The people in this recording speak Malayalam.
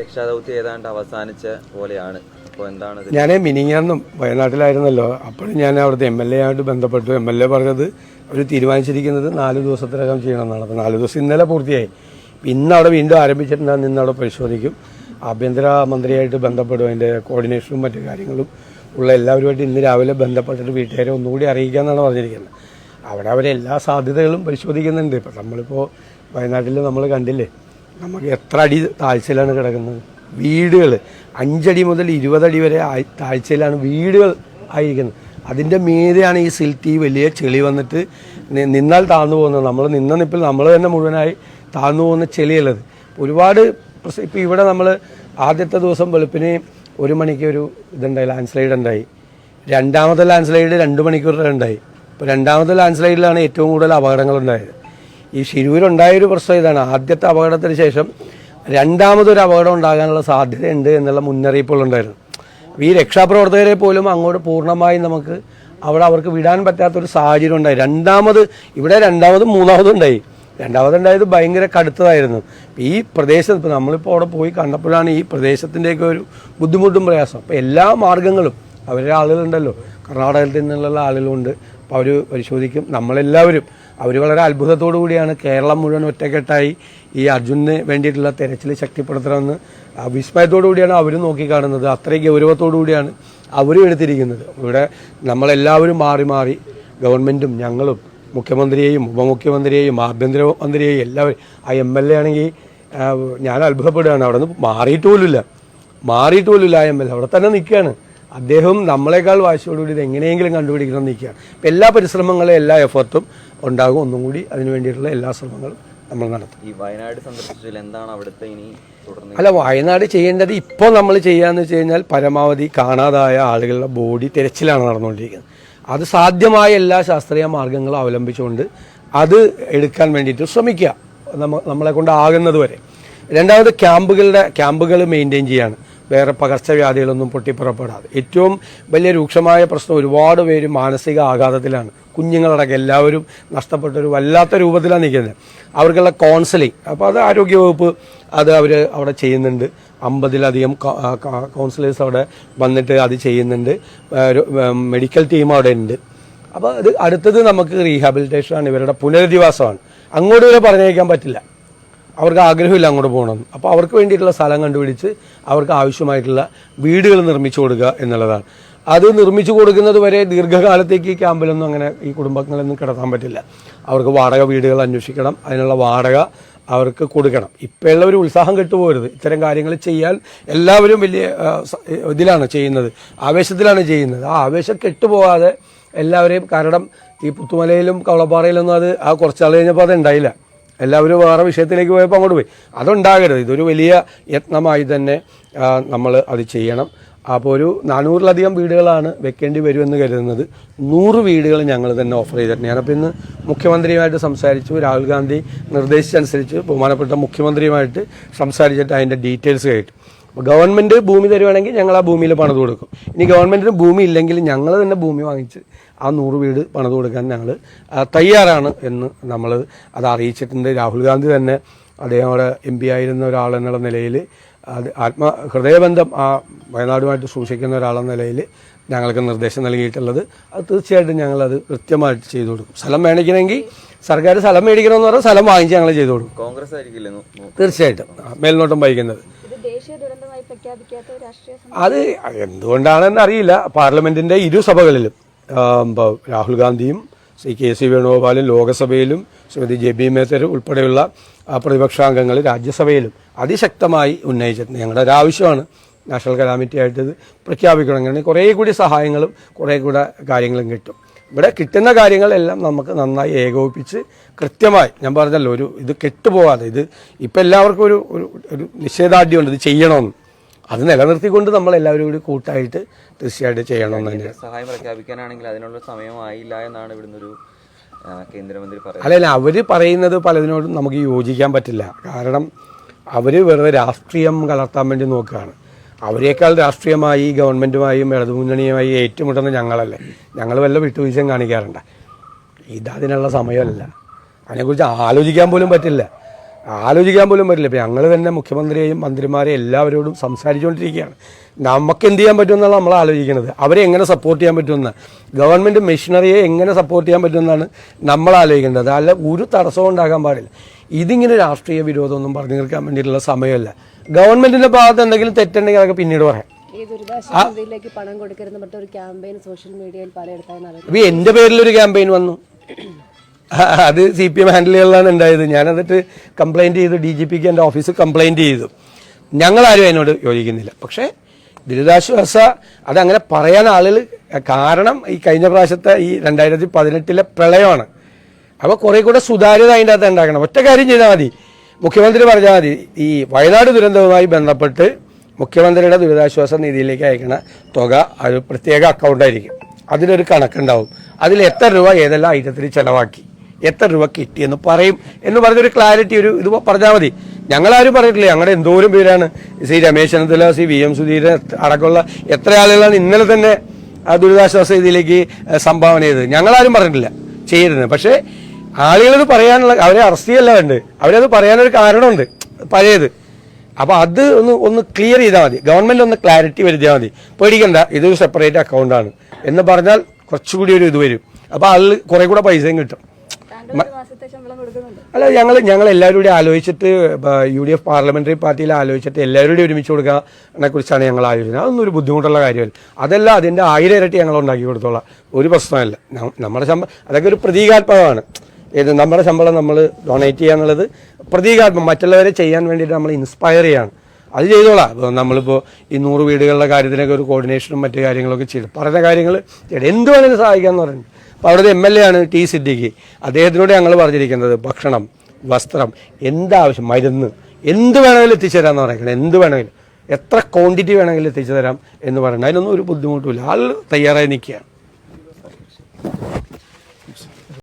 രക്ഷാദൗത്യം അവസാനിച്ച പോലെയാണ്. എന്താണ്? ഞാൻ മിനിങ്ങാന്നും വയനാട്ടിലായിരുന്നല്ലോ. അപ്പോഴും ഞാൻ അവിടുത്തെ എം എൽ എ ആയിട്ട് ബന്ധപ്പെട്ടു. എം എൽ എ പറഞ്ഞത് അവർ തീരുമാനിച്ചിരിക്കുന്നത് നാല് ദിവസത്തിനകം ചെയ്യണമെന്നാണ്. അപ്പോൾ നാല് ദിവസം ഇന്നലെ പൂർത്തിയായി. ഇന്ന് അവിടെ വീണ്ടും ആരംഭിച്ചിട്ടുണ്ടെന്ന് ഇന്ന് അവിടെ പരിശോധിക്കും. ആഭ്യന്തര മന്ത്രിയായിട്ട് ബന്ധപ്പെടും. അതിന്റെ കോർഡിനേഷനും മറ്റു കാര്യങ്ങളും ഉള്ള എല്ലാവരുമായിട്ട് ഇന്ന് രാവിലെ ബന്ധപ്പെട്ടിട്ട് വീട്ടുകാരെ ഒന്നുകൂടി അറിയിക്കാമെന്നാണ് പറഞ്ഞിരിക്കുന്നത്. അവിടെ അവരെല്ലാ സാധ്യതകളും പരിശോധിക്കുന്നുണ്ട്. ഇപ്പം നമ്മളിപ്പോൾ വയനാട്ടിൽ നമ്മൾ കണ്ടില്ലേ? എത്ര അടി താഴ്ചയിലാണ് കിടക്കുന്നത്? വീടുകൾ അഞ്ചടി മുതൽ ഇരുപതടി വരെ താഴ്ചയിലാണ് വീടുകൾ ആയിരിക്കുന്നത്. അതിന്റെ മീതെയാണ് ഈ സിൽറ്റി വലിയ ചെളി വന്നിട്ട് നിന്നാൽ താഴ്ന്നു പോകുന്നത്. നമ്മൾ നിന്ന നിപ്പിൽ നമ്മൾ തന്നെ മുഴുവനായി താഴ്ന്നു പോകുന്ന ചെളിയുള്ളത്. ഒരുപാട് ഇപ്പോൾ ഇവിടെ നമ്മൾ ആദ്യത്തെ ദിവസം വെളുപ്പിന് ഒരു മണിക്ക് ഒരു ഇതുണ്ടായി ലാൻഡ് സ്ലൈഡ് ഉണ്ടായി. രണ്ടാമത്തെ ലാൻഡ് സ്ലൈഡ് രണ്ട് മണിക്കൂർ ഉണ്ടായി. ഇപ്പോൾ രണ്ടാമത്തെ ലാൻഡ് സ്ലൈഡിലാണ് ഏറ്റവും കൂടുതൽ അപകടങ്ങളുണ്ടായത് ഈ ഷിരൂരുണ്ടായ ഒരു പ്രശ്നം ഇതാണ്. ആദ്യത്തെ അപകടത്തിന് ശേഷം രണ്ടാമതൊരു അപകടം ഉണ്ടാകാനുള്ള സാധ്യതയുണ്ട് എന്നുള്ള മുന്നറിയിപ്പുകളുണ്ടായിരുന്നു. ഈ രക്ഷാപ്രവർത്തകരെ പോലും അങ്ങോട്ട് പൂർണമായും നമുക്ക് അവിടെ അവർക്ക് വിടാൻ പറ്റാത്തൊരു സാഹചര്യം ഉണ്ടായി. രണ്ടാമത് ഇവിടെ രണ്ടാമതും മൂന്നാമതും ഉണ്ടായി. രണ്ടാമതുണ്ടായത് ഭയങ്കര കടുത്തതായിരുന്നു. ഈ പ്രദേശത്ത് ഇപ്പോൾ നമ്മളിപ്പോൾ അവിടെ പോയി കണ്ടപ്പോഴാണ് ഈ പ്രദേശത്തിന്റെയൊക്കെ ഒരു ബുദ്ധിമുട്ടും പ്രയാസം. അപ്പോൾ എല്ലാ മാർഗങ്ങളും അവരുടെ ആളുകളുണ്ടല്ലോ. കർണാടകത്തിൽ നിന്നുള്ള ആളുകളുണ്ട്. അപ്പോൾ അവർ പരിശോധിക്കും. നമ്മളെല്ലാവരും അവർ വളരെ അത്ഭുതത്തോടു കൂടിയാണ് കേരളം മുഴുവൻ ഒറ്റക്കെട്ടായി ഈ അർജുനന് വേണ്ടിയിട്ടുള്ള തെരച്ചിൽ ശക്തിപ്പെടുത്തണമെന്ന് വിസ്മയത്തോടു കൂടിയാണ് അവർ നോക്കിക്കാണുന്നത്. അത്രയും ഗൗരവത്തോടു കൂടിയാണ് അവരും എടുത്തിരിക്കുന്നത്. ഇവിടെ നമ്മളെല്ലാവരും മാറി മാറി ഗവൺമെന്റും ഞങ്ങളും മുഖ്യമന്ത്രിയെയും ഉപമുഖ്യമന്ത്രിയെയും ആഭ്യന്തര മന്ത്രിയെയും എല്ലാവരും ആ എം എൽ എ ആണെങ്കിൽ ഞാൻ അത്ഭുതപ്പെടുകയാണ്. അവിടെ നിന്ന് മാറിയിട്ട് പോലുമില്ല. മാറിയിട്ട് പോലുമില്ല ആ എം എൽ എ. അവിടെ തന്നെ നിൽക്കുകയാണ്. അദ്ദേഹം നമ്മളെക്കാൾ വാശിയോടുകൂടി ഇത് എങ്ങനെയെങ്കിലും കണ്ടുപിടിക്കണം നിൽക്കുകയാണ് അപ്പം എല്ലാ പരിശ്രമങ്ങളും എല്ലാ എഫർട്ടും ഉണ്ടാകും. ഒന്നും കൂടി അതിന് വേണ്ടിയിട്ടുള്ള എല്ലാ ശ്രമങ്ങളും നമ്മൾ നടത്തും. ഈ വയനാട് സന്ദർശിച്ചതിൽ എന്താണ് അവിടുത്തെ ഇനി അല്ല വയനാട് ചെയ്യേണ്ടത് ഇപ്പോൾ നമ്മൾ ചെയ്യാന്ന് വെച്ച് കഴിഞ്ഞാൽ പരമാവധി കാണാതായ ആളുകളുടെ ബോഡി തിരച്ചിലാണ് നടന്നുകൊണ്ടിരിക്കുന്നത്. അത് സാധ്യമായ എല്ലാ ശാസ്ത്രീയ മാർഗങ്ങളും അവലംബിച്ചുകൊണ്ട് അത് എടുക്കാൻ വേണ്ടിയിട്ട് ശ്രമിക്കുക. നമ്മ നമ്മളെ കൊണ്ട് ആകുന്നത് വരെ. രണ്ടാമത് ക്യാമ്പുകളുടെ ക്യാമ്പുകൾ മെയിന്റെയിൻ ചെയ്യാണ്. വേറെ പകർച്ചവ്യാധികളൊന്നും പൊട്ടിപ്പുറപ്പെടാതെ. ഏറ്റവും വലിയ രൂക്ഷമായ പ്രശ്നം ഒരുപാട് പേര് മാനസിക ആഘാതത്തിലാണ് കുഞ്ഞുങ്ങളടക്കം എല്ലാവരും നഷ്ടപ്പെട്ട ഒരു വല്ലാത്ത രൂപത്തിലാണ് നിൽക്കുന്നത്. അവർക്കുള്ള കൗൺസിലിംഗ് അപ്പോൾ അത് ആരോഗ്യവകുപ്പ് അത് അവർ അവിടെ ചെയ്യുന്നുണ്ട്. അമ്പതിലധികം കൗൺസിലേഴ്സ് അവിടെ വന്നിട്ട് അത് ചെയ്യുന്നുണ്ട്. മെഡിക്കൽ ടീം അവിടെ ഉണ്ട്. അപ്പോൾ അത് അടുത്തത് നമുക്ക് റീഹാബിലിറ്റേഷനാണ് ഇവരുടെ പുനരധിവാസമാണ്. അങ്ങോട്ട് വരെ പറഞ്ഞേക്കാൻ പറ്റില്ല. അവർക്ക് ആഗ്രഹമില്ല അങ്ങോട്ട് പോകണം. അപ്പോൾ അവർക്ക് വേണ്ടിയിട്ടുള്ള സ്ഥലം കണ്ടുപിടിച്ച് അവർക്ക് ആവശ്യമായിട്ടുള്ള വീടുകൾ നിർമ്മിച്ചു കൊടുക്കുക എന്നുള്ളതാണ്. അത് നിർമ്മിച്ചു കൊടുക്കുന്നത് വരെ ദീർഘകാലത്തേക്ക് ഈ ക്യാമ്പിലൊന്നും അങ്ങനെ ഈ കുടുംബങ്ങളൊന്നും കിടക്കാൻ പറ്റില്ല. അവർക്ക് വാടക വീടുകൾ അന്വേഷിക്കണം. അതിനുള്ള വാടക അവർക്ക് കൊടുക്കണം. ഇപ്പോഴുള്ള ഒരു ഉത്സാഹം കെട്ടുപോകരുത്. ഇത്തരം കാര്യങ്ങൾ ചെയ്യാൻ എല്ലാവരും വലിയ ഇതിലാണ് ചെയ്യുന്നത്. ആവേശത്തിലാണ് ചെയ്യുന്നത്. ആ ആവേശം കെട്ടുപോകാതെ എല്ലാവരെയും കാരണം ഈ പുത്തുമലയിലും കവളപ്പാറയിലൊന്നും അത് ആ കുറച്ചാൾ കഴിഞ്ഞപ്പോൾ അത് ഉണ്ടായില്ല. എല്ലാവരും വേറെ വിഷയത്തിലേക്ക് പോയപ്പോൾ അങ്ങോട്ട് പോയി. അതുണ്ടാകരുത്. ഇതൊരു വലിയ യത്നമായി തന്നെ നമ്മൾ അത് ചെയ്യണം. അപ്പോൾ ഒരു നാനൂറിലധികം വീടുകളാണ് വെക്കേണ്ടി വരുമെന്ന് കരുതുന്നത്. നൂറ് വീടുകൾ ഞങ്ങൾ തന്നെ ഓഫർ ചെയ്തിട്ടുണ്ട്. ഞാനപ്പോൾ ഇന്ന് മുഖ്യമന്ത്രിയുമായിട്ട് സംസാരിച്ചു രാഹുൽ ഗാന്ധി നിർദ്ദേശിച്ചനുസരിച്ച് ബഹുമാനപ്പെട്ട മുഖ്യമന്ത്രിയുമായിട്ട് സംസാരിച്ചിട്ട് അതിന്റെ ഡീറ്റെയിൽസ് കേട്ടു. ഗവൺമെന്റ് ഭൂമി തരുവാണെങ്കിൽ ഞങ്ങൾ ആ ഭൂമിയിൽ പണിത് കൊടുക്കും. ഇനി ഗവൺമെന്റിന് ഭൂമി ഇല്ലെങ്കിൽ ഞങ്ങൾ തന്നെ ഭൂമി വാങ്ങിച്ച് ആ നൂറ് വീട് പണിത് കൊടുക്കാൻ ഞങ്ങൾ തയ്യാറാണ് എന്ന് നമ്മൾ അത് അറിയിച്ചിട്ടുണ്ട്. രാഹുൽ ഗാന്ധി തന്നെ അദ്ദേഹം അവിടെ എം പി ആയിരുന്ന ഒരാൾ എന്നുള്ള നിലയിൽ അത് ആത്മ ഹൃദയബന്ധം ആ വയനാടുമായിട്ട് സൂക്ഷിക്കുന്ന ഒരാളെന്ന നിലയിൽ ഞങ്ങൾക്ക് നിർദ്ദേശം നൽകിയിട്ടുള്ളത്. അത് തീർച്ചയായിട്ടും ഞങ്ങളത് കൃത്യമായിട്ട് ചെയ്തു കൊടുക്കും. സ്ഥലം മേടിക്കണമെങ്കിൽ സർക്കാർ സ്ഥലം മേടിക്കണമെന്ന് പറഞ്ഞാൽ സ്ഥലം വാങ്ങിച്ച് ഞങ്ങൾ ചെയ്തു കൊടുക്കും. കോൺഗ്രസ് ആയിരിക്കില്ല? തീർച്ചയായിട്ടും. മേൽനോട്ടം വഹിക്കുന്നത്. അത് എന്തുകൊണ്ടാണെന്ന് അറിയില്ല. പാർലമെന്റിന്റെ ഇരു സഭകളിലും രാഹുൽ ഗാന്ധിയും ശ്രീ കെ സി വേണുഗോപാലും ലോകസഭയിലും ശ്രീമതി ജെ ബി മേത്തർ ഉൾപ്പെടെയുള്ള പ്രതിപക്ഷാംഗങ്ങൾ രാജ്യസഭയിലും അതിശക്തമായി ഉന്നയിച്ചിട്ടുണ്ട് ഞങ്ങളുടെ ഒരാവശ്യമാണ് നാഷണൽ കലാമിറ്റി ആയിട്ട് ഇത് പ്രഖ്യാപിക്കണം അങ്ങനെ കുറേ കൂടി സഹായങ്ങളും കുറേ കൂടെ കാര്യങ്ങളും കിട്ടും. ഇവിടെ കിട്ടുന്ന കാര്യങ്ങളെല്ലാം നമുക്ക് നന്നായി ഏകോപിപ്പിച്ച് കൃത്യമായി ഞാൻ പറഞ്ഞല്ലോ ഒരു ഇത് കെട്ടുപോകാതെ ഇത് ഇപ്പം എല്ലാവർക്കും ഒരു ഒരു നിഷേധാഢ്യമുണ്ട് ഇത് ചെയ്യണമെന്ന്. അത് നിലനിർത്തിക്കൊണ്ട് നമ്മൾ എല്ലാവരും കൂടി കൂട്ടായിട്ട് തീർച്ചയായിട്ടും ചെയ്യണം എന്ന് തന്നെ സഹായം പ്രഖ്യാപിക്കാനാണെങ്കിൽ അതിനുള്ള സമയമായില്ല എന്നാണ് ഇവിടുന്ന് ഒരു കേന്ദ്രമന്ത്രി പറയുന്നത്. അല്ലല്ല അവർ പറയുന്നത് പലതിനോടും നമുക്ക് യോജിക്കാൻ പറ്റില്ല. കാരണം അവർ വെറുതെ രാഷ്ട്രീയം കലർത്താൻ വേണ്ടി നോക്കുകയാണ്. അവരെക്കാൾ രാഷ്ട്രീയമായി ഗവൺമെന്റുമായും ഇടതുമുന്നണിയുമായി ഏറ്റുമുട്ടുന്ന ഞങ്ങളല്ലേ. ഞങ്ങൾ വല്ല വിട്ടുവീഴ്ചയും കാണിക്കാറുണ്ട്. ഇതതിനുള്ള സമയമല്ല. അതിനെക്കുറിച്ച് ആലോചിക്കാൻ പോലും പറ്റില്ല. ആലോചിക്കാൻ പോലും പറ്റില്ല. ഇപ്പം ഞങ്ങൾ തന്നെ മുഖ്യമന്ത്രിയെയും മന്ത്രിമാരെയും എല്ലാവരോടും സംസാരിച്ചുകൊണ്ടിരിക്കുകയാണ്. നമുക്ക് എന്ത് ചെയ്യാൻ പറ്റുമെന്നാണ് നമ്മൾ ആലോചിക്കുന്നത്. അവരെ എങ്ങനെ സപ്പോർട്ട് ചെയ്യാൻ പറ്റുമെന്ന്. ഗവൺമെന്റ് മെഷീനറിയെ എങ്ങനെ സപ്പോർട്ട് ചെയ്യാൻ പറ്റുമെന്നാണ് നമ്മൾ ആലോചിക്കേണ്ടത്. അല്ല ഒരു തടസ്സവും ഉണ്ടാകാൻ പാടില്ല. ഇതിങ്ങനെ രാഷ്ട്രീയ വിരോധമൊന്നും പറഞ്ഞു തീർക്കാൻ വേണ്ടിയിട്ടുള്ള സമയമല്ല. ഗവൺമെന്റിന്റെ ഭാഗത്ത് എന്തെങ്കിലും തെറ്റുണ്ടെങ്കിൽ അതൊക്കെ പിന്നീട് പറയാം. കൊടുക്കരുതെന്ന് പറഞ്ഞ ഒരു ക്യാമ്പയിൻ സോഷ്യൽ അത് സി പി എം ഹാൻഡിലുകളിലാണ് ഉണ്ടായത് ഞാൻ എന്നിട്ട് കംപ്ലൈന്റ് ചെയ്തു. ഡി ജി പിക്ക് എന്റെ ഓഫീസ് കംപ്ലൈന്റ് ചെയ്തു. ഞങ്ങളാരും അതിനോട് യോജിക്കുന്നില്ല. പക്ഷേ ദുരിതാശ്വാസ അതങ്ങനെ പറയാൻ ആളുകൾ കാരണം ഈ കഴിഞ്ഞ പ്രാവശ്യത്തെ ഈ രണ്ടായിരത്തി പതിനെട്ടിലെ പ്രളയമാണ്. അപ്പോൾ കുറേ കൂടെ സുതാര്യത അതിന്റെ അകത്ത് ഉണ്ടാക്കണം ഒറ്റ കാര്യം ചെയ്താൽ മതി. മുഖ്യമന്ത്രി പറഞ്ഞാൽ മതി. ഈ വയനാട് ദുരന്തവുമായി ബന്ധപ്പെട്ട് മുഖ്യമന്ത്രിയുടെ ദുരിതാശ്വാസ നിധിയിലേക്ക് അയക്കുന്ന തുക ഒരു പ്രത്യേക അക്കൗണ്ടായിരിക്കും അതിലൊരു കണക്കുണ്ടാവും. അതിൽ എത്ര രൂപ ഏതെല്ലാം ഐറ്റത്തിൽ ചെലവാക്കി. എത്ര രൂപ കിട്ടിയെന്ന് പറയും എന്ന് പറഞ്ഞൊരു ക്ലാരിറ്റി ഒരു ഇത് പറഞ്ഞാൽ മതി. ഞങ്ങളാരും പറഞ്ഞിട്ടില്ല. ഞങ്ങളുടെ എന്തോരം പേരാണ് ശ്രീ രമേശ് ചെന്നിത്തല ശ്രീ വി എം സുധീരൻ അടക്കമുള്ള എത്ര ആളുകളാണ് ഇന്നലെ തന്നെ ആ ദുരിതാശ്വാസ ഇതിലേക്ക് സംഭാവന ചെയ്തത്. ഞങ്ങളാരും പറഞ്ഞിട്ടില്ല. ചെയ്യരുത്. പക്ഷേ ആളുകളത് പറയാനുള്ള അവരെ അറസ്റ്റ് ചെയ്യല്ല വേണ്ട അവരത് പറയാനൊരു കാരണമുണ്ട്. പഴയത്. അപ്പോൾ അത് ഒന്ന് ഒന്ന് ക്ലിയർ ചെയ്താൽ മതി. ഗവൺമെന്റ് ഒന്ന് ക്ലാരിറ്റി വരുത്തിയാൽ മതി. പേടിക്കണ്ട. ഇതൊരു സെപ്പറേറ്റ് അക്കൗണ്ടാണ് എന്ന് പറഞ്ഞാൽ കുറച്ചുകൂടി ഒരു ഇത് വരും. അപ്പോൾ അതിൽ കുറേ കൂടെ പൈസയും കിട്ടും. അല്ല ഞങ്ങൾ ഞങ്ങൾ എല്ലാവരും കൂടി ആലോചിച്ചിട്ട് യു ഡി എഫ് പാർലമെന്ററി പാർട്ടിയിൽ ആലോചിച്ചിട്ട് എല്ലാവരും കൂടി ഒരുമിച്ച് കൊടുക്കാനെ കുറിച്ചാണ് ഞങ്ങൾ ആലോചിക്കുന്നത്. അതൊന്നും ഒരു ബുദ്ധിമുട്ടുള്ള കാര്യമല്ല. അതല്ല അതിന്റെ ആയിരം ഇരട്ടി ഞങ്ങൾ ഉണ്ടാക്കി കൊടുത്തോളാം. ഒരു പ്രശ്നമല്ല. നമ്മുടെ ശമ്പളം അതൊക്കെ ഒരു പ്രതീകാത്മകമാണ്. ഇത് നമ്മുടെ ശമ്പളം നമ്മൾ ഡൊണേറ്റ് ചെയ്യുക എന്നുള്ളത് പ്രതീകാത്മകം. മറ്റുള്ളവരെ ചെയ്യാൻ വേണ്ടിയിട്ട് നമ്മൾ ഇൻസ്പയർ ചെയ്യാണ്. അത് ചെയ്തോളാം. നമ്മളിപ്പോൾ ഈ നൂറ് വീടുകളുടെ കാര്യത്തിനൊക്കെ ഒരു കോർഡിനേഷനും മറ്റു കാര്യങ്ങളൊക്കെ ചെയ്തു. പറഞ്ഞ കാര്യങ്ങൾ എന്ത് വേണമെങ്കിലും സഹായിക്കാമെന്ന് പറഞ്ഞു അപ്പോൾ അവിടുത്തെ എം എൽ എ ആണ് ടി സിദ്ദിഖി. അദ്ദേഹത്തിനോട് ഞങ്ങൾ പറഞ്ഞിരിക്കുന്നത് ഭക്ഷണം വസ്ത്രം എന്താവശ്യം മരുന്ന് എന്ത് വേണമെങ്കിലും എത്തിച്ചു തരാമെന്ന് പറയുന്നത്. എന്ത് വേണമെങ്കിലും. എത്ര ക്വാണ്ടിറ്റി വേണമെങ്കിലും എത്തിച്ചു തരാം എന്ന് പറയുന്നത്. അതിനൊന്നും ഒരു ബുദ്ധിമുട്ടുമില്ല. ആൾ തയ്യാറായി നിൽക്കുകയാണ്.